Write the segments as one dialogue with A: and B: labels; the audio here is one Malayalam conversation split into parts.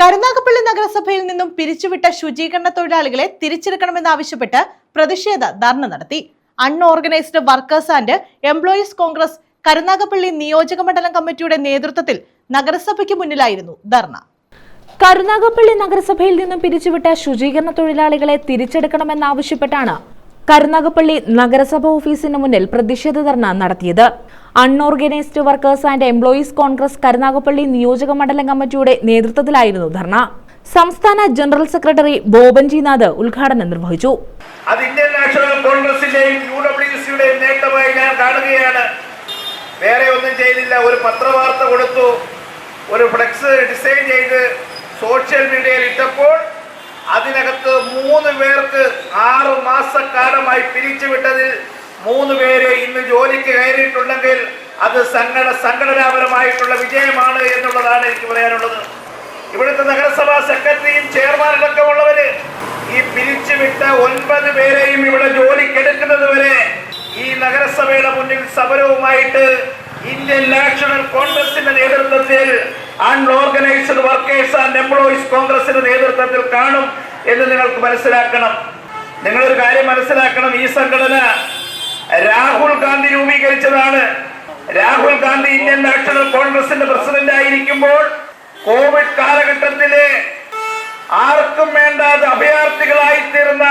A: കരുനാഗപ്പള്ളി നഗരസഭയിൽ നിന്നും പിരിച്ചുവിട്ട ശുചീകരണ തൊഴിലാളികളെ തിരിച്ചെടുക്കണമെന്നാവശ്യപ്പെട്ട് പ്രതിഷേധ ധർണ നടത്തി. Unorganised workers and employees congress Karunagappally നിയോജക മണ്ഡലം കമ്മിറ്റിയുടെ നേതൃത്വത്തിൽ നഗരസഭയ്ക്ക് മുന്നിലായിരുന്നു ധർണ.
B: കരുനാഗപ്പള്ളി നഗരസഭയിൽ നിന്നും പിരിച്ചുവിട്ട ശുചീകരണ തൊഴിലാളികളെ തിരിച്ചെടുക്കണമെന്നാവശ്യപ്പെട്ടാണ് കരുനാഗപ്പള്ളി നഗരസഭ ഓഫീസിന് മുന്നിൽ പ്രതിഷേധ ധർണ നടത്തിയത്. Unorganised workers and employees congress Karunagappally നിയോജക മണ്ഡലം കമ്മിറ്റിയുടെ നേതൃത്വത്തിലായിരുന്നു ധർണ. സംസ്ഥാന ജനറൽ സെക്രട്ടറി ബോബൻജിനാഥ് ഉദ്ഘാടനം നിർവഹിച്ചു.
C: അത് ഇന്ത്യൻ നാഷണൽ കോൺഗ്രസിന്റെയും യു ഡബ്ല്യു നേട്ടമായി ഞാൻ കാണുകയാണ്. വേറെ ഒന്നും ചെയ്തില്ല. ഒരു പത്രവാർത്ത കൊടുത്തു. ഒരു ഫ്ലെക്സ് ഡിസൈൻ ചെയ്ത് സോഷ്യൽ മീഡിയയിൽ ഇട്ടപ്പോൾ അതിനകത്ത് മൂന്ന് പേർക്ക് ആറ് മാസക്കാലമായി പിരിച്ചുവിട്ടതിൽ മൂന്ന് പേര് ഇന്ന് ജോലിക്ക് കയറിയിട്ടുണ്ടെങ്കിൽ അത് സംഘട സംഘടനാപരമായിട്ടുള്ള വിജയമാണ് എന്നുള്ളതാണ് എനിക്ക് പറയാനുള്ളത്. ഇവിടുത്തെ നഗരസഭാ സെക്രട്ടറിയും ചെയർമാൻ ഉള്ളവര് ഈ പിരിച്ചുവിട്ട ഒൻപത് പേരെയും ഇവിടെ ജോലിക്കെടുക്കുന്നത് വരെ ഈ നഗരസഭയുടെ മുന്നിൽ സമരവുമായിട്ട് ഇന്ത്യൻ നാഷണൽ കോൺഗ്രസിന്റെ നേതൃത്വത്തിൽ അൺഓർഗനൈസ്ഡ് വർക്കേഴ്സ് ആൻഡ് എംപ്ലോയീസ് കോൺഗ്രസിന്റെ നേതൃത്വത്തിൽ കാണും എന്ന് നിങ്ങൾക്ക് മനസ്സിലാക്കണം. നിങ്ങളൊരു കാര്യം മനസ്സിലാക്കണം. ഈ സംഘടന രാഹുൽ ഗാന്ധി രൂപീകരിച്ചതാണ്. രാഹുൽ ഗാന്ധി ഇന്ത്യൻ നാഷണൽ കോൺഗ്രസിന്റെ പ്രസിഡന്റ് ആയിരിക്കുമ്പോൾ കോവിഡ് കാലഘട്ടത്തിലെ ആർക്കും വേണ്ടാതെ അഭയാർത്ഥികളായി തീർന്ന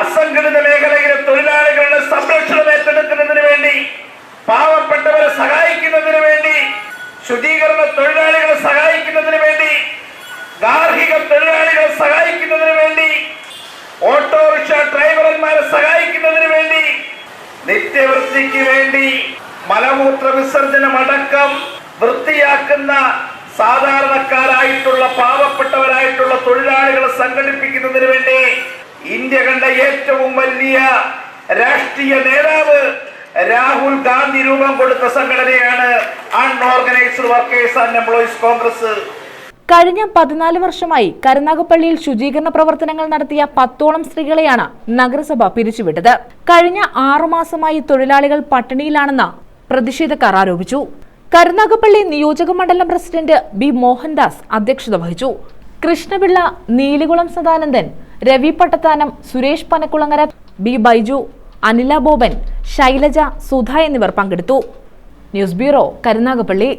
C: അസംഘടിത മേഖലയിലെ തൊഴിലാളികളുടെ സംരക്ഷണം ഏറ്റെടുക്കുന്നതിന് വേണ്ടി പാവപ്പെട്ടവരെ സഹായിക്കുന്നതിന് വേണ്ടി ശുചീകരണ തൊഴിലാളികളെ സഹായിക്കുന്നതിന് വേണ്ടി ഗാർഹിക തൊഴിലാളികളെ സഹായിക്കുന്നതിന് വേണ്ടി ഓട്ടോറിക്ഷ ഡ്രൈവർമാരെ സഹായിക്കുന്നതിന് വേണ്ടി നിത്യവൃത്തിക്ക് വേണ്ടി മലമൂത്ര വിസർജനം അടക്കം വൃത്തിയാക്കുന്ന സാധാരണക്കാരായിട്ടുള്ള പാവപ്പെട്ടവരായിട്ടുള്ള തൊഴിലാളികളെ സംഘടിപ്പിക്കുന്നതിന് വേണ്ടി ഇന്ത്യ കണ്ട ഏറ്റവും വലിയ രാഷ്ട്രീയ നേതാവ് രാഹുൽ ഗാന്ധി രൂപം കൊടുത്ത സംഘടനയാണ് unorganised workers and employees congress.
B: കഴിഞ്ഞ പതിനാല് വർഷമായി കരുനാഗപ്പള്ളിയിൽ ശുചീകരണ പ്രവർത്തനങ്ങൾ നടത്തിയ പത്തോളം സ്ത്രീകളെയാണ് നഗരസഭ പിരിച്ചുവിട്ടത്. കഴിഞ്ഞ ആറുമാസമായി തൊഴിലാളികൾ പട്ടിണിയിലാണെന്ന് പ്രതിഷേധക്കാർ ആരോപിച്ചു. കരുനാഗപ്പള്ളി നിയോജക മണ്ഡലം പ്രസിഡന്റ് ബി മോഹൻദാസ് അധ്യക്ഷത വഹിച്ചു. കൃഷ്ണപിള്ള നീലികുളം സദാനന്ദൻ രവി പട്ടത്താനം സുരേഷ് പനക്കുളങ്ങര ബി ബൈജു അനില ബോബൻ ശൈലജ സുധ എന്നിവർ പങ്കെടുത്തു. News bureau Karunagappally.